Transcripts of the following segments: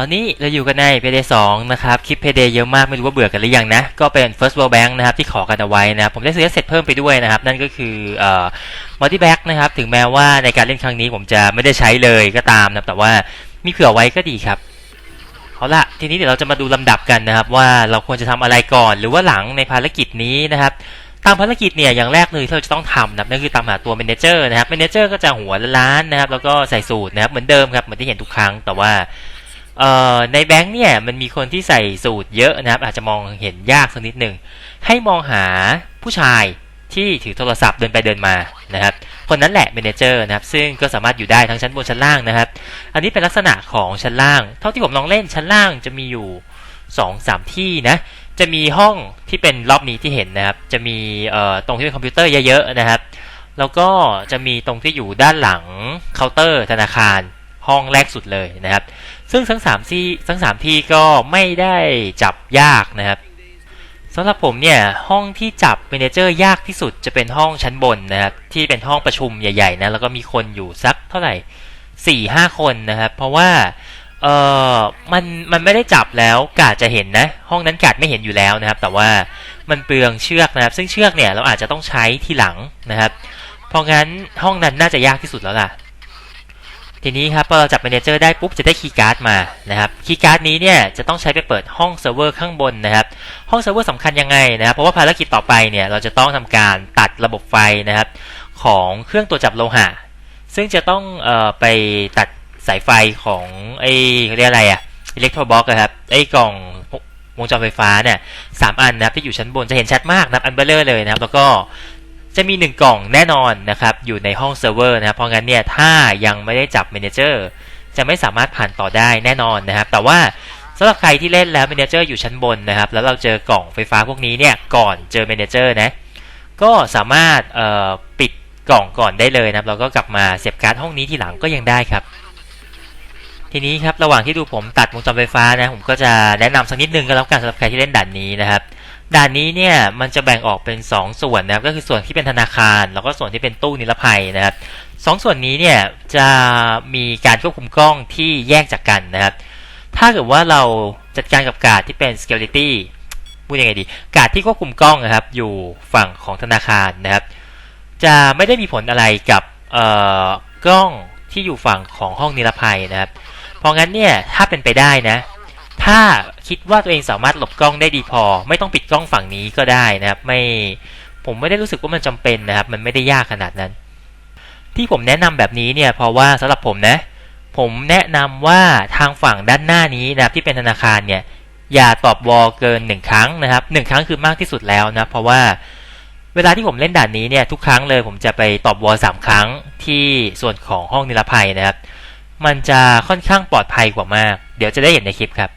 ตอนนี้เราอยู่กันใน Payday 2นะครับ คลิป Payday เยอะมากไม่รู้ว่าเบื่อกันหรือยังนะ ก็เป็น First World Bank นะครับที่ขอกันเอาไว้นะครับ ผมได้ซื้อเสร็จเพิ่มไปด้วยนะครับ นั่นก็คือเอ่อ Multi Back นะครับ ถึงแม้ว่าในการเล่นครั้งนี้ผมจะไม่ได้ใช้เลยก็ตามนะแต่ว่ามีเผื่อไว้ก็ดีครับเอาละทีนี้เดี๋ยวเราจะมาดูลำดับกันนะครับ ว่าเราควรจะทำอะไรก่อน หรือว่าหลังในภารกิจนี้นะครับตามภารกิจเนี่ยอย่างแรกเลยที่เราจะต้องทำนะครับนั่นคือตามหาตัวเมนเจอร์นะครับเมนเจอร์ก็จะหัวล้านนะครับแล้วก็ใส่สูตรนะครับเหมือนเดิมครับเหมือนที่เห็นทุกครั้งแต่ว่า ในแบงค์เนี่ยมันมีคนที่ใส่สูตรเยอะนะครับ อาจจะมองเห็นยากสักนิดหนึ่งให้มองหาผู้ชายที่ถือโทรศัพท์เดินไปเดินมานะครับ คนนั้นแหละเมนเจอร์นะครับ ซึ่งก็สามารถอยู่ได้ทั้งชั้นบนชั้นล่างนะครับ อันนี้เป็นลักษณะของชั้นล่าง เท่าที่ผมลองเล่นชั้นล่างจะมีอยู่2อสามที่นะ จะมีห้องที่เป็นรอบนี้ที่เห็นนะครับ จะมีตรงที่เป็นคอมพิวเตอร์เยอะๆนะครับ แล้วก็จะมีตรงที่อยู่ด้านหลังเคาน์เตอร์ธนาคารห้องแรกสุดเลยนะครับ ซึ่งทั้งสามที่ทั้งสามที่ก็ไม่ได้จับยากนะครับสำหรับผมเนี่ยห้องที่จับเมเนเจอร์ยากที่สุดจะเป็นห้องชั้นบนนะครับที่เป็นห้องประชุมใหญ่ๆนะแล้วก็มีคนอยู่สักเท่าไหร่สี่ห้าคนนะครับ เพราะว่าเออมัน มันไม่ได้จับแล้วกาดจะเห็นนะ ห้องนั้นกาดไม่เห็นอยู่แล้วนะครับ แต่ว่ามันเปลืองเชือกนะครับ ซึ่งเชือกเนี่ยเราอาจจะต้องใช้ทีหลังนะครับ เพราะงั้นห้องนั้นน่าจะยากที่สุดแล้วล่ะ ทีนี้ครับพอเราจับ Manager ได้ปุ๊บจะได้คีย์การ์ดมานะครับคีย์การ์ดนี้เนี่ยจะต้องใช้ไปเปิดห้องเซิร์ฟเวอร์ข้างบนนะครับ ห้องเซิร์ฟเวอร์สำคัญยังไงนะครับ เพราะว่าภารกิจต่อไปเนี่ยเราจะต้องทำการตัดระบบไฟนะครับ ของเครื่องตรวจจับโลหะ ซึ่งจะต้องเอ่อไปตัดสายไฟของไอ้เขาเรียกอะไรอะอิเล็กโทรบ็อกครับไอ้กล่องวงจรไฟฟ้าเนี่ยสามอันนะครับที่อยู่ชั้นบนจะเห็นชัดมากนะอันเบลเลอร์เลยนะครับ แล้วก็ จะมี 1 กล่องแน่นอนนะครับ อยู่ในห้องเซิร์ฟเวอร์นะครับเพราะงั้นเนี่ยถ้ายังไม่ได้จับ Manager จะไม่สามารถผ่านต่อได้แน่นอนนะครับ แต่ว่าสำหรับใครที่เล่นแล้ว Manager อยู่ชั้นบนนะครับ แล้วเราเจอกล่องไฟฟ้าพวกนี้เนี่ยก่อนเจอ Manager นะก็สามารถปิดกล่องก่อนได้เลยนะครับแล้วก็กลับมาเสียบการ์ดห้องนี้ทีหลังก็ยังได้ครับ ทีนี้ครับระหว่างที่ดูผมตัดวงจรไฟฟ้านะผมก็จะแนะนำสักนิดนึงก็แล้วกันสำหรับใครที่เล่นด่านนี้นะครับ ด่านนี้เนี่ยมันจะแบ่งออกเป็น 2 ส่วนนะครับก็คือส่วนที่เป็นธนาคาร แล้วก็ส่วนที่เป็นตู้นิรภัยนะครับสองส่วนนี้เนี่ยจะมีการควบคุมกล้องที่แยกจากกันนะครับ ถ้าเกิดว่าเราจัดการกับการที่เป็น security พูดยังไงดี การที่ควบคุมกล้องนะครับอยู่ฝั่งของธนาคารนะครับ จะไม่ได้มีผลอะไรกับเอ่อกล้องที่อยู่ฝั่งของห้องนิรภัยนะครับ เพราะงั้นเนี่ยถ้าเป็นไปได้นะ ถ้าคิดว่าตัวเองสามารถหลบกล้องได้ดีพอ ไม่ต้องปิดกล้องฝั่งนี้ก็ได้นะครับไม่ผมไม่ได้รู้สึกว่ามันจำเป็นนะครับ มันไม่ได้ยากขนาดนั้น ที่ผมแนะนำแบบนี้เนี่ยเพราะว่าสำหรับผมนะ ผมแนะนำว่าทางฝั่งด้านหน้านี้นะครับที่เป็นธนาคารเนี่ยอย่าตอบวอลเกินหนึ่งครั้งนะครับหนึ่งครั้งคือมากที่สุดแล้วนะเพราะว่าเวลาที่ผมเล่นด่านนี้เนี่ยทุกครั้งเลยผมจะไปตอบวอลสามครั้งที่ส่วนของห้องนิรภัยนะครับ มันจะค่อนข้างปลอดภัยกว่ามาก เดี๋ยวจะได้เห็นในคลิปครับ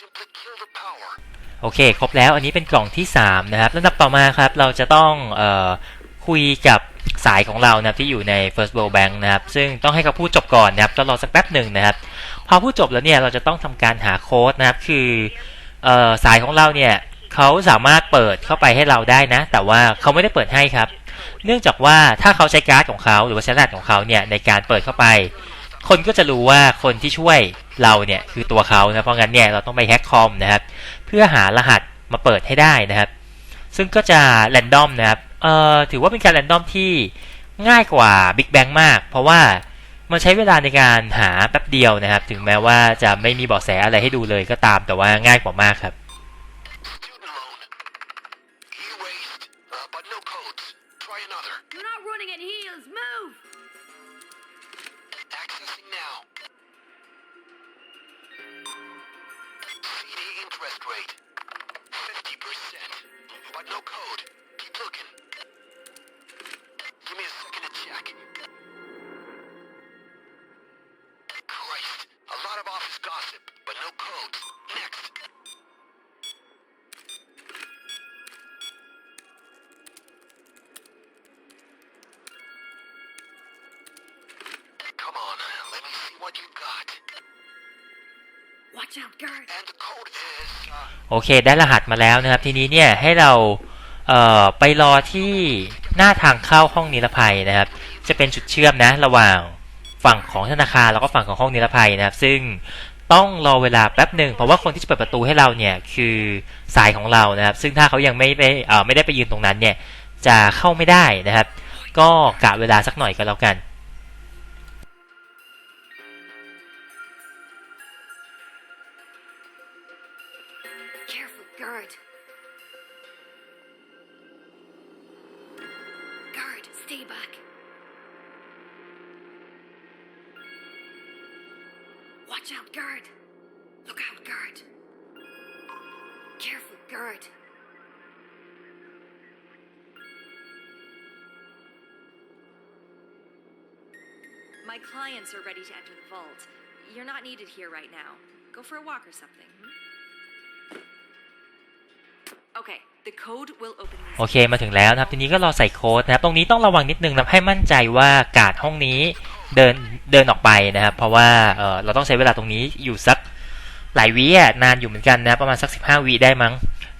simply kill the power. โอเค ครบแล้ว อันนี้เป็นกล่องที่ 3 นะครับลำดับต่อมาครับ เราจะต้องเออคุยกับ สายของเรานะครับที่อยู่ใน First World Bank นะครับซึ่งต้องให้เขาพูดจบก่อนนะครับต้องรอสักแป๊บหนึ่งนะครับ พอพูดจบแล้วเนี่ยเราจะต้องทำการหาโค้ดนะครับคือออสายของเราเนี่ยเขาสามารถเปิดเข้าไปให้เราได้นะ แต่ว่าเขาไม่ได้เปิดให้ครับ เนื่องจากว่าถ้าเขาใช้การ์ดของเขาหรือว่าใช้รหัสของเขาเนี่ยในการเปิดเข้าไป คนก็จะรู้ว่าคนที่ช่วยเราเนี่ยคือตัวเขานะเพราะงั้นเนี่ยเราต้องไปแฮกคอมนะครับ เพื่อหารหัสมาเปิดให้ได้นะครับ ซึ่งก็จะแรนดอมนะครับ ถือว่าเป็นการแรนดอมที่ง่ายกว่า Big Bang มาก เพราะว่ามันใช้เวลาในการหาแป๊บเดียวนะครับ ถึงแม้ว่าจะไม่มีเบาะแสอะไรให้ดูเลยก็ตามแต่ว่าง่ายกว่ามากครับ Build. Next. โอเค ได้รหัสมาแล้วนะครับ ทีนี้เนี่ยให้เราเไปรอที่หน้าทางเข้าห้องนิรภัยนะครับ จะเป็นจุดเชื่อมนะระหว่างฝั่งของธนาคารแล้วก็ฝั่งของห้องนิรภัยนะครับ ซึ่ง ต้องรอเวลาแป๊บหนึ่งเพราะว่าคนที่จะเปิดประตูให้เราเนี่ยคือสายของเรานะครับ ซึ่งถ้าเขายังไม่ไปเอ่อไม่ได้ไปยืนตรงนั้นเนี่ยจะเข้าไม่ได้นะครับ ก็กะเวลาสักหน่อยก็แล้วกัน Watch out, guard. Look out, guard. Careful, guard. My clients are ready to enter the vault. You're not needed here right now. Go for a walk or something. hmm? Okay, the code will open these. โอเคมาถึงแล้วนะครับ ทีนี้ก็รอใส่โค้ดนะครับ ตรงนี้ต้องระวังนิดนึงนะครับให้มั่นใจว่าการ์ดห้องนี้ เดินเดินออกไปนะครับ เพราะว่าเเราต้องใช้เวลาตรงนี้อยู่สักหลายวิอะนานอยู่เหมือนกันนะประมาณสัก 15วิได้มั้ง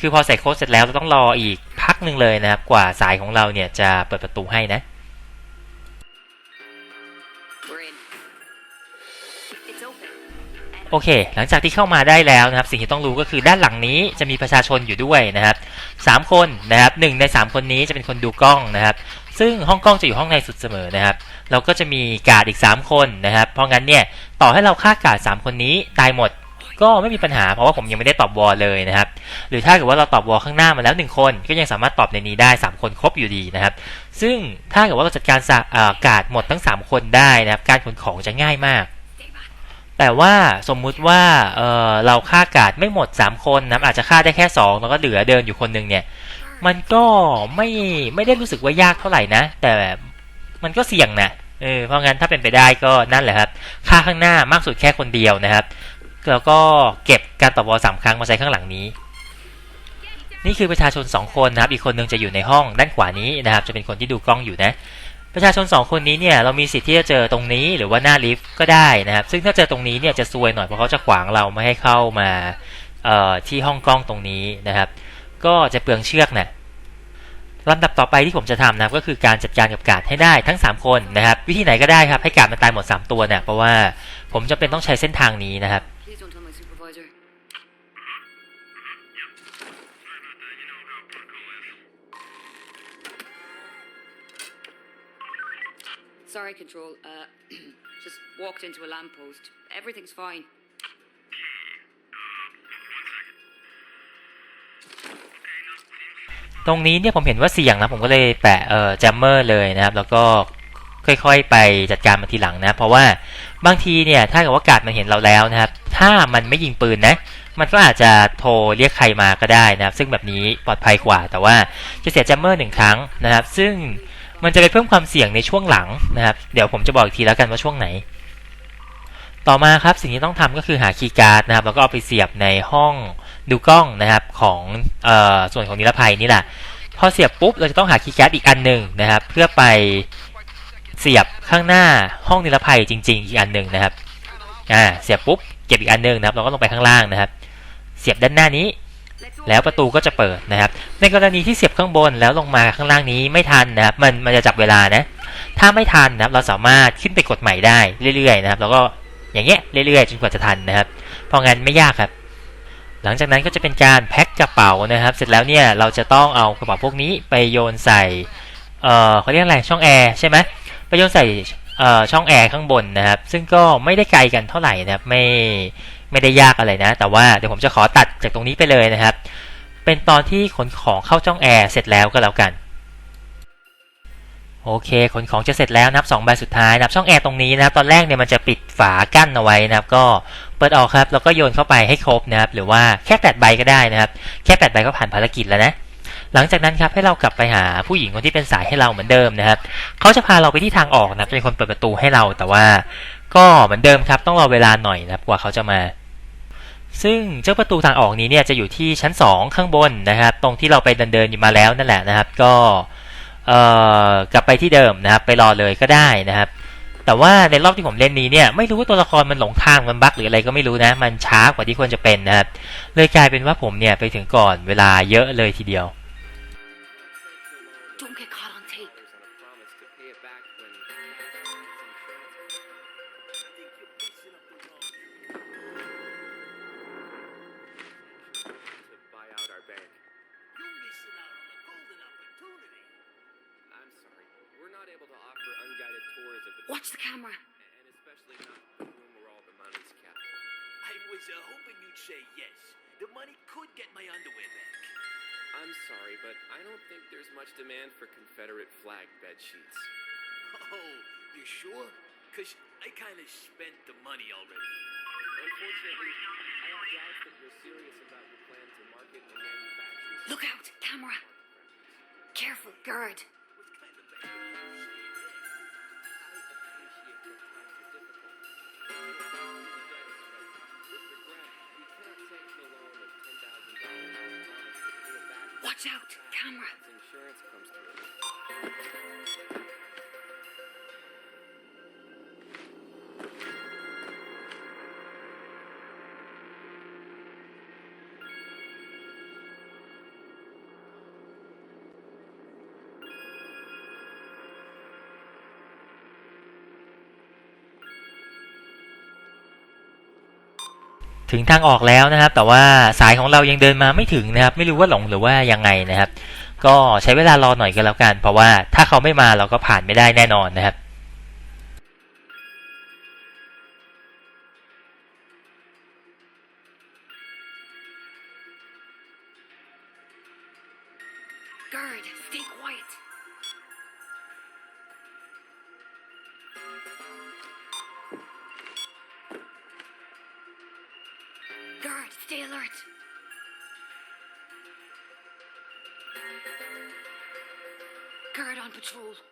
คือพอใส่โค้ดเสร็จแล้วเราต้องรออีกพักหนึ่งเลยนะครับ กว่าสายของเราเนี่ยจะเปิดประตูให้นะโอเค หลังจากที่เข้ามาได้แล้วนะครับ สิ่งที่ต้องรู้ก็คือด้านหลังนี้จะมีประชาชนอยู่ด้วยนะครับสามคนนะครับหนึ่งในสามคนนี้จะเป็นคนดูกล้องนะครับ ซึ่งห้องกล้องจะอยู่ห้องในสุดเสมอนะครับ เราก็จะมีกาดอีก 3 คนนะครับ เพราะงั้นเนี่ยต่อให้เราฆ่ากาด3 คนนี้ตายหมดก็ไม่มีปัญหาเพราะว่าผมยังไม่ได้ตอบวอลเลยนะครับ หรือถ้าเกิดว่าเราตอบวอลข้างหน้ามาแล้ว 1 คนก็ยังสามารถตอบในนี้ได้ 3 คนครบอยู่ดีนะครับ ซึ่งถ้าเกิดว่าเราจัดการกาดหมดทั้ง 3 คนได้นะครับ การขนของจะง่ายมาก แต่ว่าสมมุติว่าเเราฆ่ากาดไม่หมด 3 คนนะอาจจะฆ่าได้แค่ 2 แล้วก็เหลือเดินอยู่คนหนึ่งเนี่ยมันก็ไม่ไม่ได้รู้สึกว่ายากเท่าไหร่นะ แต่มันก็เสี่ยงนะ เออเพราะงั้นถ้าเป็นไปได้ก็นั่นแหละครับฆ่าข้างหน้ามากสุดแค่คนเดียวนะครับ แล้วก็เก็บการต่อบวอลสามครั้งมาใช้ข้างหลังนี้ นี่คือประชาชน 2 คนนะครับ อีกคนหนึงจะอยู่ในห้องด้านขวานี้นะครับ จะเป็นคนที่ดูกล้องอยู่นะ ประชาชน 2 คนนี้เนี่ยเรามีสิทธิ์ที่จะเจอตรงนี้หรือว่าหน้าลิฟต์ก็ได้นะครับ ซึ่งถ้าเจอตรงนี้เนี่ยจะซวยหน่อยเพราะเขาจะขวางเราไม่ให้เข้ามาที่ห้องกล้องตรงนี้นะครับ ก็จะเปลืองเชือกนะ ลำดับต่อไปที่ผมจะทำนะครับก็คือการจัดการกับกาดให้ได้ทั้ง 3 คนนะครับ วิธีไหนก็ได้ครับให้กาดมันตายหมด 3 ตัวเนี่ยเพราะว่าผมจำเป็นต้องใช้เส้นทางนี้นะครับ Please don't tell my supervisor. Sorry, Control. Uh, just walked into a lamppost. Everything's fine. ตรงนี้เนี่ยผมเห็นว่าเสี่ยงนะผมก็เลยแปะเอ่อแจมเมอร์เลยนะครับ แล้วก็ค่อยๆ ไปจัดการมันทีหลังนะ เพราะว่าบางทีเนี่ยถ้าเกิดว่ากาดมันเห็นเราแล้วนะครับ ถ้ามันไม่ยิงปืนนะมันก็อาจจะโทรเรียกใครมาก็ได้นะครับ ซึ่งแบบนี้ปลอดภัยกว่า แต่ว่าจะเสียแจมเมอร์หนึ่งครั้งนะครับ ซึ่งมันจะไปเพิ่มความเสี่ยงในช่วงหลังนะครับ เดี๋ยวผมจะบอกอีกทีแล้วกันว่าช่วงไหน ต่อมาครับสิ่งที่ต้องทำก็คือหาคีย์การ์ดนะครับ แล้วก็เอาไปเสียบในห้อง ดูกล้องนะครับของออส่วนของนิรภัยนี่แหละพอเสียบปุ๊บเราจะต้องหาคีย์การ์ดอีกอันหนึ่งนะครับ เพื่อไปเสียบข้างหน้าห้องนิรภัยจริง ๆ อีกอันหนึ่งนะครับอ่าเสียบปุ๊บเก็บอีกอันหนึ่งนะครับ เราก็ลงไปข้างล่างนะครับ เสียบด้านหน้านี้ แล้วประตูก็จะเปิดนะครับ ในกรณีที่เสียบข้างบนแล้วลงมาข้างล่างนี้ไม่ทันนะครับ มันมันจะจับเวลานะถ้าไม่ทันนะครับเราสามารถขึ้นไปกดใหม่ได้เรื่อยๆนะครับ แล้วก็อย่างเงี้ยเรื่อยๆจนกว่าจะทันนะครับ เพราะงั้นไม่ยากครับ หลังจากนั้นก็จะเป็นการแพ็คกระเป๋านะครับ เสร็จแล้วเนี่ยเราจะต้องเอากระเป๋าพวกนี้ไปโยนใส่เอ่อเขาเรียกอะไรช่องแอร์ใช่ไหมไปโยนใส่เอ่อช่องแอร์ข้างบนนะครับ ซึ่งก็ไม่ได้ไกลกันเท่าไหร่นะครับไม่ไม่ได้ยากอะไรนะ แต่ว่าเดี๋ยวผมจะขอตัดจากตรงนี้ไปเลยนะครับ เป็นตอนที่ขนของเข้าช่องแอร์เสร็จแล้วก็แล้วกัน โอเคขนของจะเสร็จแล้วนะครับสองใบสุดท้ายนะครับช่องแอร์ตรงนี้นะครับตอนแรกเนี่ยมันจะปิดฝากั้นเอาไว้นะครับก็เปิดออกครับแล้วก็โยนเข้าไปให้ครบนะครับหรือว่าแค่แปดใบก็ได้นะครับแค่แปดใบก็ผ่านภารกิจแล้วนะหลังจากนั้นครับให้เรากลับไปหาผู้หญิงคนที่เป็นสายให้เราเหมือนเดิมนะครับเขาจะพาเราไปที่ทางออกนะเป็นคนเปิดประตูให้เราแต่ว่า ก็เหมือนเดิมครับต้องรอเวลาหน่อยนะครับกว่าเขาจะมา ซึ่งเจ้าประตูทางออกนี้เนี่ยจะอยู่ที่ชั้น 2 ข้างบนนะครับ ตรงที่เราไปเดินเดินอยู่มาแล้วนั่นแหละนะครับ ก็ กลับไปที่เดิมนะครับไปรอเลยก็ได้นะครับ แต่ว่าในรอบที่ผมเล่นนี้เนี่ยไม่รู้ว่าตัวละครมันหลงทางมันบั๊กหรืออะไรก็ไม่รู้นะ มันช้ากว่าที่ควรจะเป็นนะครับเลยกลายเป็นว่าผมเนี่ยไปถึงก่อนเวลาเยอะเลยทีเดียว not able to offer unguided tours of the Watch the camera. and especially not the room where all the money's kept. I was uh, hoping you'd say yes. The money could get my underwear back. I'm sorry, but I don't think there's much demand for Confederate flag bed sheets. Oh, you sure? Cause I kinda spent the money already. Unfortunately, I have doubts that you're serious about your plan to market and manufacture. Look out, camera. Careful, guard. Watch out, camera. ถึงทางออกแล้วนะครับ แต่ว่าสายของเรายังเดินมาไม่ถึงนะครับ ไม่รู้ว่าหลงหรือว่ายังไงนะครับ ก็ใช้เวลารอหน่อยก็แล้วกัน เพราะว่าถ้าเขาไม่มาเราก็ผ่านไม่ได้แน่นอนนะครับ stay alert. Guard on patrol.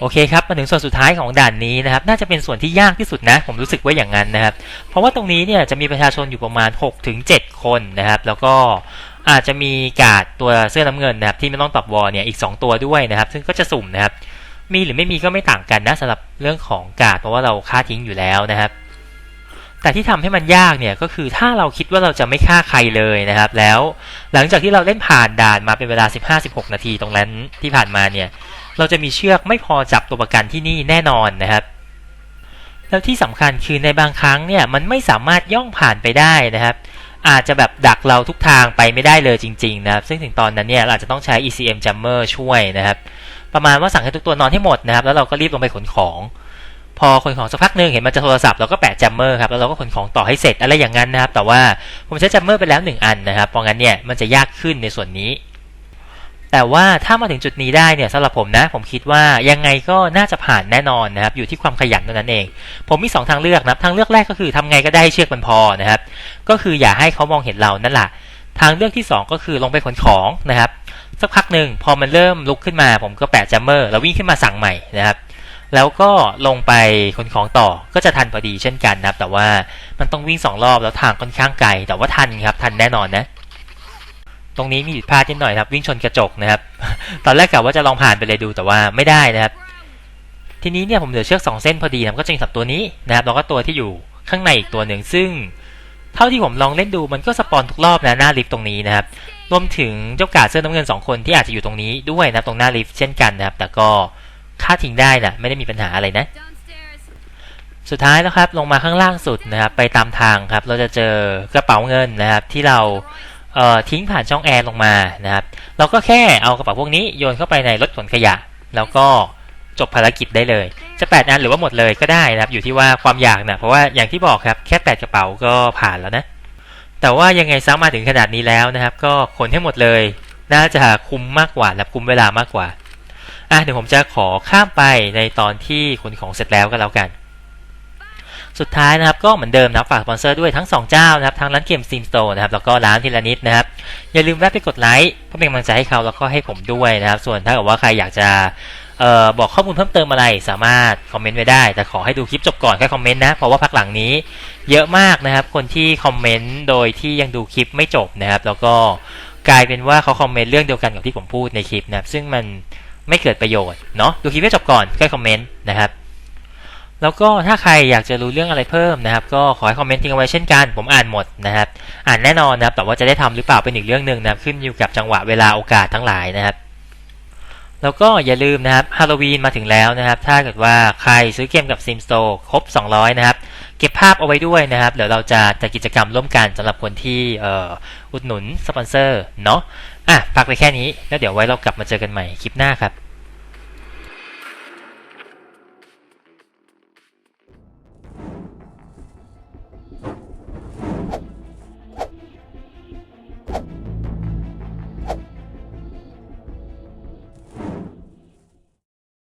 โอเคครับมาถึงส่วนสุดท้ายของด่านนี้นะครับ น่าจะเป็นส่วนที่ยากที่สุดนะ ผมรู้สึกว่าอย่างนั้นนะครับ เพราะว่าตรงนี้เนี่ยจะมีประชาชนอยู่ประมาณ6ถึง7คนนะครับ แล้วก็อาจจะมีกาดตัวเสื้อน้ำเงินนะครับ ที่ไม่ต้องตอบวอเนี่ยอีก 2 ตัวด้วยนะครับ ซึ่งก็จะสุ่มนะครับ มีหรือไม่มีก็ไม่ต่างกันนะสำหรับเรื่องของกาดเพราะว่าเราฆ่าทิ้งอยู่แล้วนะครับแต่ที่ทำให้มันยากเนี่ยก็คือถ้าเราคิดว่าเราจะไม่ฆ่าใครเลยนะครับ แล้วหลังจากที่เราเล่นผ่านด่านมาเป็นเวลา 15-16 นาทีตรงนั้นที่ผ่านมาเนี่ย เราจะมีเชือกไม่พอจับตัวประกันที่นี่แน่นอนนะครับ แล้วที่สำคัญคือในบางครั้งเนี่ยมันไม่สามารถย่องผ่านไปได้นะครับ อาจจะแบบดักเราทุกทางไปไม่ได้เลยจริงๆนะครับ ซึ่งถึงตอนนั้นเนี่ยเราอาจจะต้องใช้ ECM Jammer ช่วยนะครับ ประมาณว่าสั่งให้ทุกตัวนอนให้หมดนะครับ แล้วเราก็รีบลงไปขนของ พอขนของสักพักหนึ่งเห็นมันจะโทรศัพท์เราก็แปะ Jammer ครับแล้วเราก็ขนของต่อให้เสร็จอะไรอย่างนั้นนะครับ แต่ว่าผมใช้ Jammer ไปแล้วหนึ่งอันนะครับเพราะงั้นเนี่ยมันจะยากขึ้นในส่วนนี้ แต่ว่าถ้ามาถึงจุดนี้ได้เนี่ยสำหรับผมนะ ผมคิดว่ายังไงก็น่าจะผ่านแน่นอนนะครับ อยู่ที่ความขยันเท่านั้นเอง ผมมี 2 ทางเลือกนะทางเลือกแรกก็คือทำไงก็ได้ให้เชือกมันพอนะครับ ก็คืออย่าให้เขามองเห็นเรานั่นแหละทางเลือกที่ 2 ก็คือลงไปขนของนะครับสักพักหนึ่งพอมันเริ่มลุกขึ้นมา ผมก็แปะจัมเมอร์แล้ววิ่งขึ้นมาสั่งใหม่นะครับ แล้วก็ลงไปขนของต่อก็จะทันพอดีเช่นกันนะครับ แต่ว่ามันต้องวิ่งสองรอบแล้วทางค่อนข้างไกลแต่ว่าทันครับทันแน่นอนนะ ตรงนี้มีผิดพลาดนิดหน่อยครับ วิ่งชนกระจกนะครับ ตอนแรกกะว่าจะลองผ่านไปเลยดูแต่ว่าไม่ได้นะครับ ทีนี้เนี่ยผมเหลือเชือกสองเส้นพอดีนะครับก็จะมีสับตัวนี้นะครับแล้วก็ตัวที่อยู่ข้างในอีกตัวหนึ่งซึ่ง เท่าที่ผมลองเล่นดูมันก็สปอนทุกรอบนะหน้าลิฟต์ตรงนี้นะครับรวมถึงเจ้ากาดเสื้อน้ำเงินสองคนที่อาจจะอยู่ตรงนี้ด้วยนะตรงหน้าลิฟต์เช่นกันนะครับ แต่ก็ค่าทิ้งได้นะไม่ได้มีปัญหาอะไรนะ สุดท้ายแล้วครับลงมาข้างล่างสุดนะครับ ไปตามทางครับ เราจะเจอกระเป๋าเงินนะครับ ที่เรา ทิ้งผ่านช่องแอร์ลงมานะครับ เราก็แค่เอากระเป๋าพวกนี้โยนเข้าไปในรถขนขยะ แล้วก็จบภารกิจได้เลย จะ 8 อันหรือว่าหมดเลยก็ได้นะครับ อยู่ที่ว่าความอยากนะเพราะว่าอย่างที่บอกครับแค่แปดกระเป๋าก็ผ่านแล้วนะ แต่ว่ายังไงซะมาถึงขนาดนี้แล้วนะครับ ก็ขนให้หมดเลย น่าจะคุ้มมากกว่าและคุ้มเวลามากกว่าอะเดี๋ยวผมจะขอข้ามไปในตอนที่ขนของเสร็จแล้วก็แล้วกัน สุดท้ายนะครับก็เหมือนเดิมนะฝากสปอนเซอร์ด้วยทั้ง 2 เจ้านะครับทั้งร้านเกม Steam Store นะครับแล้วก็ร้านทีละนิดนะครับอย่าลืมแวะไปกดไลค์เพื่อเป็นกำลังใจให้เขาแล้วก็ให้ผมด้วยนะครับส่วนถ้าเกิดว่าใครอยากจะออบอกข้อมูลเพิ่มเติมอะไรสามารถคอมเมนต์ไว้ได้ แต่ขอให้ดูคลิปจบก่อนค่อยคอมเมนต์นะ เพราะว่าพักหลังนี้เยอะมากนะครับ คนที่คอมเมนต์โดยที่ยังดูคลิปไม่จบนะครับ แล้วก็กลายเป็นว่าเขาคอมเมนต์เรื่องเดียวกันกับที่ผมพูดในคลิปนะครับซึ่งมันไม่เกิดประโยชน์เนาะดูคลิปให้จบก่อนค่อยคอมเมนต์นะครับ แล้วก็ถ้าใครอยากจะรู้เรื่องอะไรเพิ่มนะครับ ก็ขอให้คอมเมนต์ทิ้งเอาไว้เช่นกัน ผมอ่านหมดนะครับ อ่านแน่นอนนะครับ แต่ว่าจะได้ทำหรือเปล่าเป็นอีกเรื่องหนึ่งนะครับ ขึ้นอยู่กับจังหวะเวลาโอกาสทั้งหลายนะครับ แล้วก็อย่าลืมนะครับฮาโลวีนมาถึงแล้วนะครับ ถ้าเกิดว่าใครซื้อเกมกับ Sim Store ครบ 200 นะครับ เก็บภาพเอาไว้ด้วยนะครับ เดี๋ยวเราจะจัดกิจกรรมร่วมกันสำหรับคนที่อ่ออุดหนุนสปอนเซอร์เนาะ อะฝากไปแค่นี้ แล้วเดี๋ยวไว้เรากลับมาเจอกันใหม่คลิปหน้าครับ